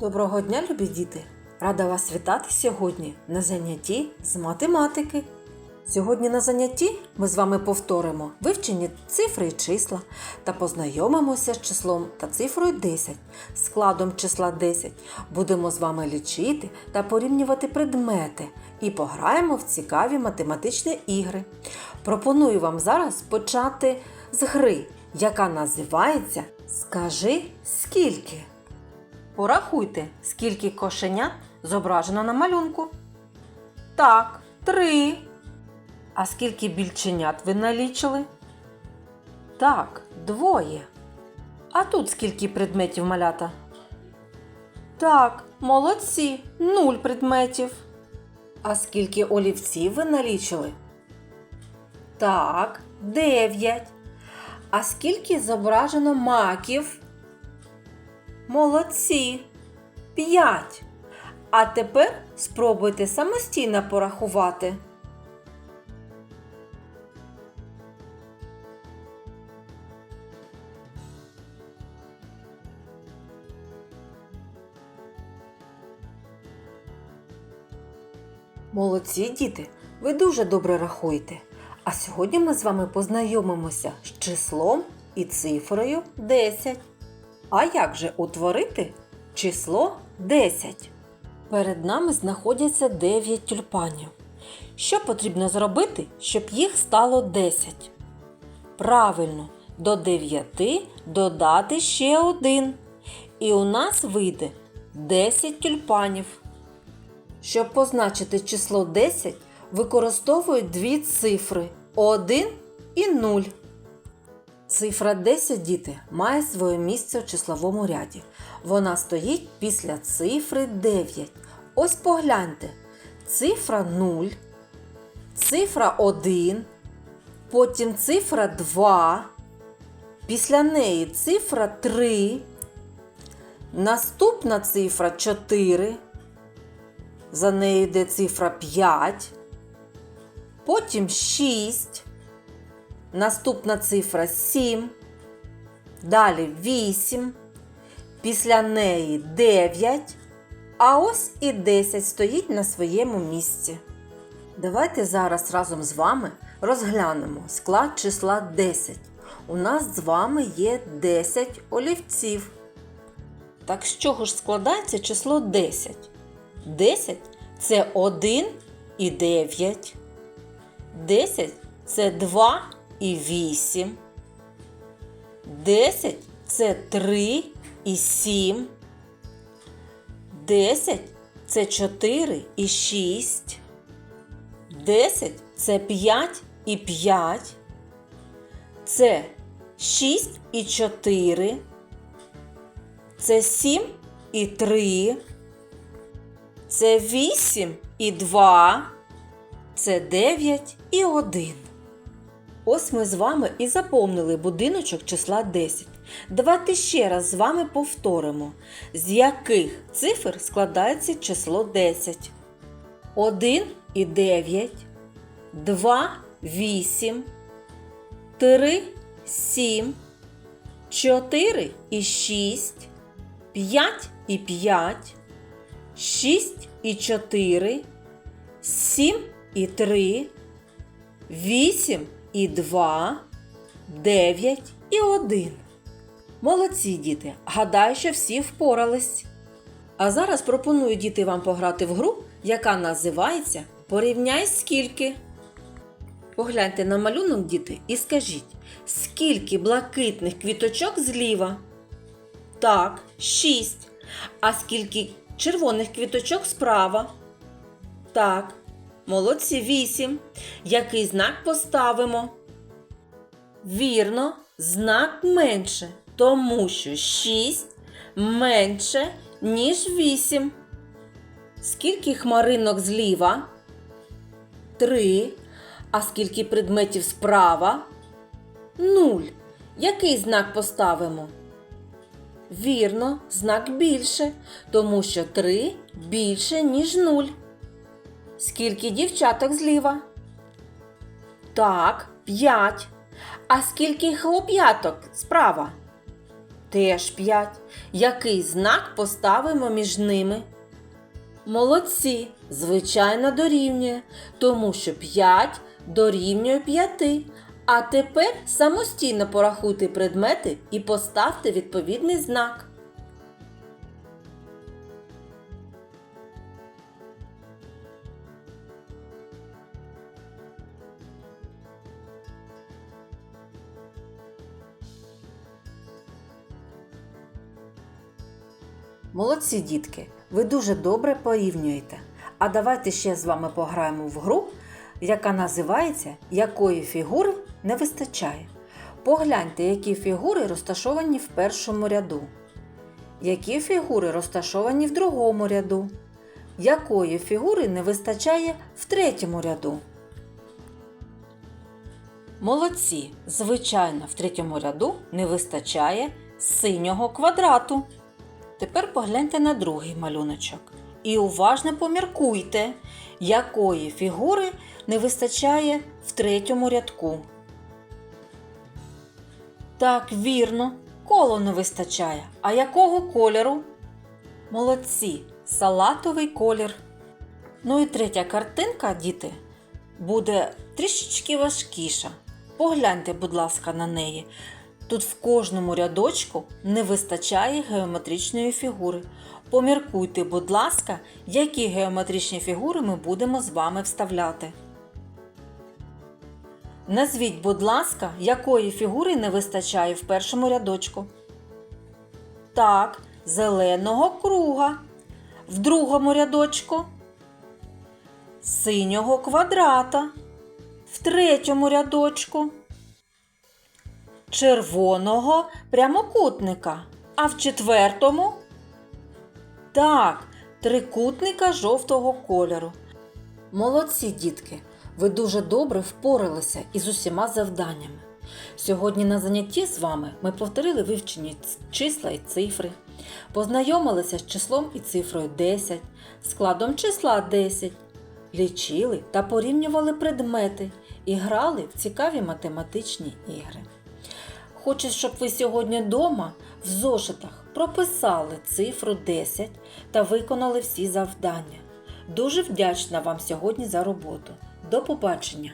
Доброго дня, любі діти! Рада вас вітати сьогодні на занятті з математики. Сьогодні на занятті ми з вами повторимо вивчені цифри і числа та познайомимося з числом та цифрою 10, складом числа 10. Будемо з вами лічити та порівнювати предмети і пограємо в цікаві математичні ігри. Пропоную вам зараз почати з гри, яка називається Скажи скільки. Порахуйте, скільки кошенят зображено на малюнку. Так, три. А скільки більченят ви налічили? Так, двоє. А тут скільки предметів малята? Так, молодці, нуль предметів. А скільки олівців ви налічили? Так, дев'ять. А скільки зображено маків? Молодці. П'ять. А тепер спробуйте самостійно порахувати. Молодці діти, ви дуже добре рахуєте. А сьогодні ми з вами познайомимося з числом і цифрою 10. А як же утворити число 10? Перед нами знаходяться 9 тюльпанів. Що потрібно зробити, щоб їх стало 10? Правильно, до 9 додати ще один. І у нас вийде 10 тюльпанів. Щоб позначити число 10, використовують дві цифри 1 і 0. Цифра 10, діти, має своє місце в числовому ряді. Вона стоїть після цифри 9. Ось погляньте. Цифра 0, цифра 1, потім цифра 2, після неї цифра 3, наступна цифра 4, за нею йде цифра 5, потім 6. Наступна цифра 7, далі 8, після неї 9, а ось і 10 стоїть на своєму місці. Давайте зараз разом з вами розглянемо склад числа 10. У нас з вами є 10 олівців. Так з чого ж складається число 10? 10 це 1 і 9. 10 це 2 і 8. 10 це 3 і 7. 10 це 4 і 6. 10 це 5 і 5. Це 6 і 4. Це 7 і 3. Це 8 і 2. Це 9 і 1. Ось ми з вами і заповнили будиночок числа 10. Давайте ще раз з вами повторимо, з яких цифр складається число 10. 1 і 9, 2 8, 3 7, 4 і 6, 5 і 5, 6 і 4, 7 і 3, 8 і 2, 9 і 1. Молодці діти! Гадаю, що всі впорались. А зараз пропоную діти вам пограти в гру, яка називається Порівняй скільки. Погляньте на малюнок, діти, і скажіть, скільки блакитних квіточок зліва? Так, 6. А скільки червоних квіточок справа? Так, молодці 8. Який знак поставимо? Вірно, знак менше, тому що 6 менше, ніж 8. Скільки хмаринок зліва? 3. А скільки предметів справа? 0. Який знак поставимо? Вірно, знак більше, тому що 3 більше, ніж 0. Скільки дівчаток зліва? Так, 5. А скільки хлоп'яток справа? Теж 5. Який знак поставимо між ними? Молодці, звичайно, дорівнює, тому що 5 дорівнює 5. А тепер самостійно порахуйте предмети і поставте відповідний знак. Молодці, дітки, ви дуже добре порівнюєте. А давайте ще з вами пограємо в гру, яка називається Якої фігури не вистачає. Погляньте, які фігури розташовані в першому ряду. Які фігури розташовані в другому ряду. Якої фігури не вистачає в третьому ряду. Молодці! Звичайно, в третьому ряду не вистачає синього квадрату. Тепер погляньте на другий малюночок. І уважно поміркуйте, якої фігури не вистачає в третьому рядку. Так, вірно, коло не вистачає. А якого кольору? Молодці, салатовий колір. Ну і третя картинка, діти, буде трішечки важкіша. Погляньте, будь ласка, на неї. Тут в кожному рядочку не вистачає геометричної фігури. Поміркуйте, будь ласка, які геометричні фігури ми будемо з вами вставляти. Назвіть, будь ласка, якої фігури не вистачає в першому рядочку. Так, зеленого круга. В другому рядочку синього квадрата. В третьому рядочку червоного прямокутника. А в четвертому так, трикутника жовтого кольору. Молодці, дітки! Ви дуже добре впоралися із усіма завданнями. Сьогодні на занятті з вами ми повторили вивчені числа і цифри, познайомилися з числом і цифрою 10, складом числа 10, лічили та порівнювали предмети і грали в цікаві математичні ігри. Хочу, щоб ви сьогодні вдома в зошитах прописали цифру 10 та виконали всі завдання. Дуже вдячна вам сьогодні за роботу. До побачення!